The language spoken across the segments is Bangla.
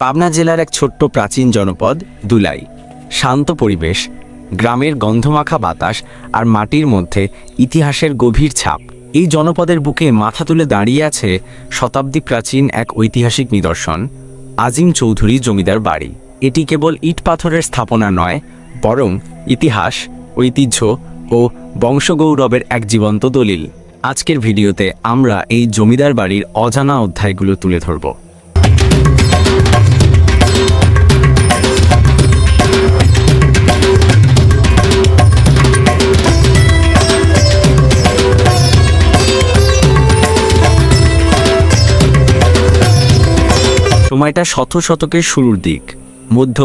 পাবনা জেলার এক ছোট্ট প্রাচীন জনপদ, দুলাই। শান্ত পরিবেশ, গ্রামের গন্ধমাখা বাতাস আর মাটির মধ্যে ইতিহাসের গভীর ছাপ। এই জনপদের বুকে মাথা তুলে দাঁড়িয়ে আছে শতাব্দী প্রাচীন এক ঐতিহাসিক নিদর্শন, আজিম চৌধুরী জমিদার বাড়ি। এটি কেবল ইট পাথরের স্থাপনা নয়, বরং ইতিহাস, ঐতিহ্য ও বংশগৌরবের এক জীবন্ত দলিল। আজকের ভিডিওতে আমরা এই জমিদার বাড়ির অজানা অধ্যায়গুলো তুলে ধরব। সময়টা শত শতকের শুরুর দিক। মধ্য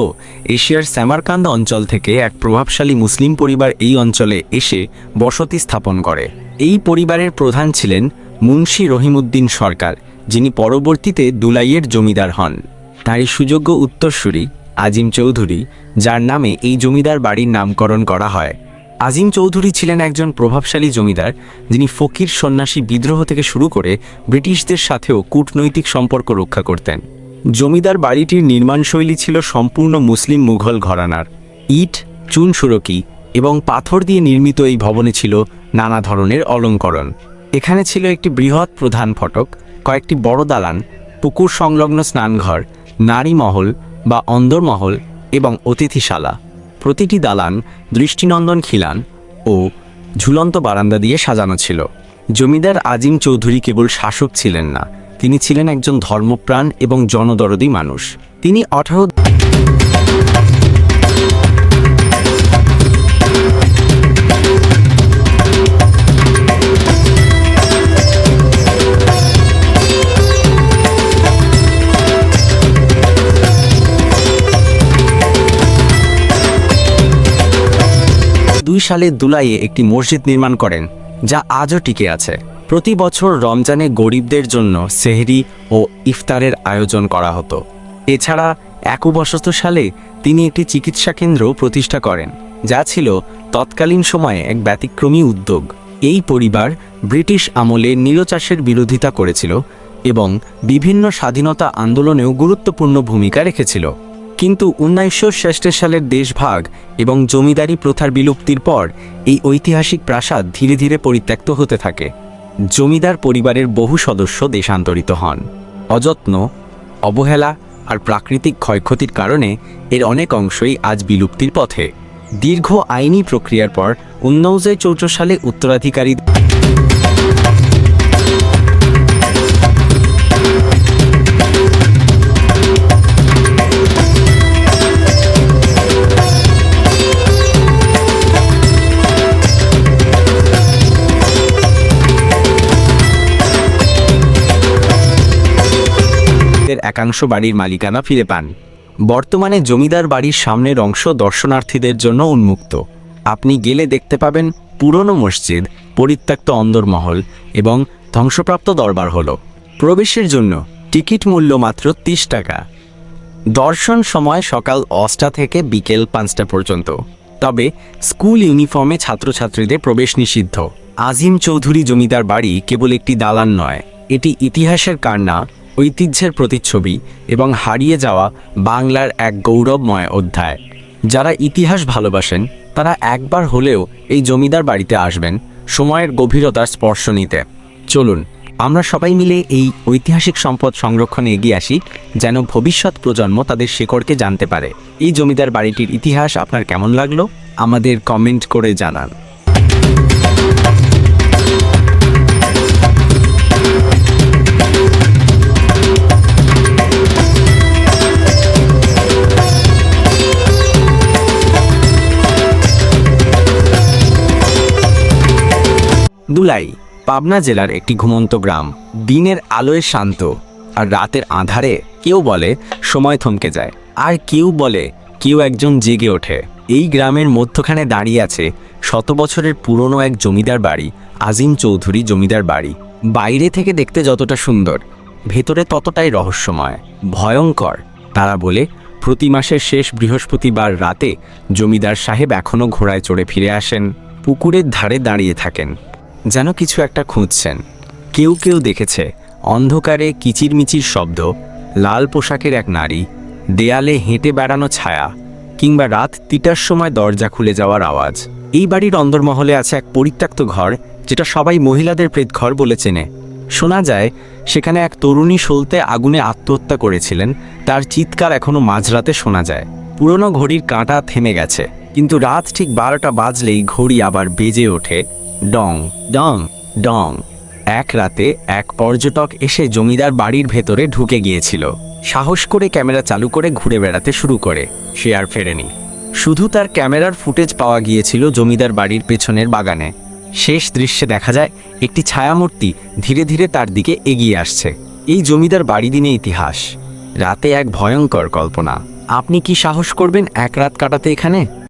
এশিয়ার স্যামারকান্দ অঞ্চল থেকে এক প্রভাবশালী মুসলিম পরিবার এই অঞ্চলে এসে বসতি স্থাপন করে। এই পরিবারের প্রধান ছিলেন মুন্সি রহিমউদ্দিন সরকার, যিনি পরবর্তীতে দুলাইয়ের জমিদার হন। তারই সুযোগ্য উত্তরসূরি আজিম চৌধুরী, যার নামে এই জমিদার বাড়ির নামকরণ করা হয়। আজিম চৌধুরী ছিলেন একজন প্রভাবশালী জমিদার, যিনি ফকির সন্ন্যাসী বিদ্রোহ থেকে শুরু করে ব্রিটিশদের সাথেও কূটনৈতিক সম্পর্ক রক্ষা করতেন। জমিদার বাড়িটির নির্মাণশৈলী ছিল সম্পূর্ণ মুসলিম মুঘল ঘরানার। ইট, চুন সুরকি এবং পাথর দিয়ে নির্মিত এই ভবনে ছিল নানা ধরনের অলঙ্করণ। এখানে ছিল একটি বৃহৎ প্রধান ফটক, কয়েকটি বড় দালান, পুকুর সংলগ্ন স্নানঘর, নারী মহল বা অন্দরমহল এবং অতিথিশালা। প্রতিটি দালান দৃষ্টিনন্দন খিলান ও ঝুলন্ত বারান্দা দিয়ে সাজানো ছিল। জমিদার আজিম চৌধুরী কেবল শাসক ছিলেন না তিনি ছিলেন একজন ধর্মপ্রাণ এবং জনদরদী মানুষ। তিনি আঠারো দুই সালে দুলাইয়ে একটি মসজিদ নির্মাণ করেন, যা আজও টিকে আছে। প্রতি বছর রমজানে গরিবদের জন্য সেহরি ও ইফতারের আয়োজন করা হতো। এছাড়া একবশত সালে তিনি একটি চিকিৎসা কেন্দ্র প্রতিষ্ঠা করেন, যা ছিল তৎকালীন সময়ে এক ব্যতিক্রমী উদ্যোগ। এই পরিবার ব্রিটিশ আমলে নীলচাষের বিরোধিতা করেছিল এবং বিভিন্ন স্বাধীনতা আন্দোলনেও গুরুত্বপূর্ণ ভূমিকা রেখেছিল। কিন্তু উনিশশো সালের দেশভাগ এবং জমিদারি প্রথার বিলুপ্তির পর এই ঐতিহাসিক প্রাসাদ ধীরে ধীরে পরিত্যক্ত হতে থাকে। জমিদার পরিবারের বহু সদস্য দেশান্তরিত হন। অযত্ন, অবহেলা আর প্রাকৃতিক ক্ষয়ক্ষতির কারণে এর অনেক অংশই আজ বিলুপ্তির পথে। দীর্ঘ আইনি প্রক্রিয়ার পর উনিশশো সালে উত্তরাধিকারী একাংশ বাড়ির মালিকানা ফিরে পান। বর্তমানে জমিদার বাড়ির সামনের অংশ দর্শনার্থীদের জন্য উন্মুক্ত। আপনি গেলে দেখতে পাবেন পুরনো মসজিদ, পরিত্যক্ত অন্দরমহল এবং ধ্বংসপ্রাপ্ত দরবার হল। প্রবেশের জন্য টিকিট মূল্য মাত্র তিরিশ টাকা। দর্শন সময় সকাল অষ্টা থেকে বিকেল পাঁচটা পর্যন্ত। তবে স্কুল ইউনিফর্মে ছাত্রছাত্রীদের প্রবেশ নিষিদ্ধ। আজিম চৌধুরী জমিদার বাড়ি কেবল একটি দালান নয়, এটি ইতিহাসের কান্না ঐতিহ্যের প্রতিচ্ছবি এবং হারিয়ে যাওয়া বাংলার এক গৌরবময় অধ্যায়। যারা ইতিহাস ভালোবাসেন, তারা একবার হলেও এই জমিদার বাড়িতে আসবেন সময়ের গভীরতার স্পর্শ নিতে। চলুন, আমরা সবাই মিলে এই ঐতিহাসিক সম্পদ সংরক্ষণে এগিয়ে আসি, যেন ভবিষ্যৎ প্রজন্ম তাদের শেকড়কে জানতে পারে। এই জমিদার বাড়িটির ইতিহাস আপনার কেমন লাগল? আমাদের কমেন্ট করে জানান। দুলাই পাবনা জেলার একটি ঘুমন্ত গ্রাম। দিনের আলোয় শান্ত আর রাতের আধারে কেউ বলে সময় থমকে যায়। আর কেউ বলে কেউ একজন জেগে ওঠে। এই গ্রামের মধ্যখানে দাঁড়িয়ে আছে শত বছরের পুরনো এক জমিদার বাড়ি, আজিম চৌধুরী জমিদার বাড়ি। বাইরে থেকে দেখতে যতটা সুন্দর, ভেতরে ততটাই রহস্যময়, ভয়ঙ্কর। তারা বলে, প্রতি মাসের শেষ বৃহস্পতিবার রাতে জমিদার সাহেব এখনও ঘোড়ায় চড়ে ফিরে আসেন, পুকুরের ধারে দাঁড়িয়ে থাকেন। যেন কিছু একটা খুঁজছেন। কেউ কেউ দেখেছে অন্ধকারে কিচিরমিচির শব্দ, লাল পোশাকের এক নারী, দেয়ালে হেঁটে বেড়ানো ছায়া, কিংবা রাত তিটার সময় দরজা খুলে যাওয়ার আওয়াজ। এই বাড়ির অন্দরমহলে আছে এক পরিত্যক্ত ঘর, যেটা সবাই মহিলাদের প্রেতঘর বলে চেনে। শোনা যায়, সেখানে এক তরুণী সলতে আগুনে আত্মহত্যা করেছিলেন, তার চিৎকার এখনও মাঝরাতে শোনা যায়। পুরনো ঘড়ির কাঁটা থেমে গেছে, কিন্তু রাত ঠিক বারোটা বাজলেই ঘড়ি আবার বেজে ওঠে ডং ডং ডং। এক রাতে এক পর্যটক এসে জমিদার বাড়ির ভেতরে ঢুকে গিয়েছিল। সাহস করে ক্যামেরা চালু করে ঘুরে বেড়াতে শুরু করে। সে আর ফেরেনি। শুধু তার ক্যামেরার ফুটেজ পাওয়া গিয়েছিল জমিদার বাড়ির পেছনের বাগানে। শেষ দৃশ্যে দেখা যায়, একটি ছায়ামূর্তি ধীরে ধীরে তার দিকে এগিয়ে আসছে। এই জমিদার বাড়ি দিনে ইতিহাস। রাতে এক ভয়ঙ্কর কল্পনা। আপনি কি সাহস করবেন এক রাত কাটাতে এখানে?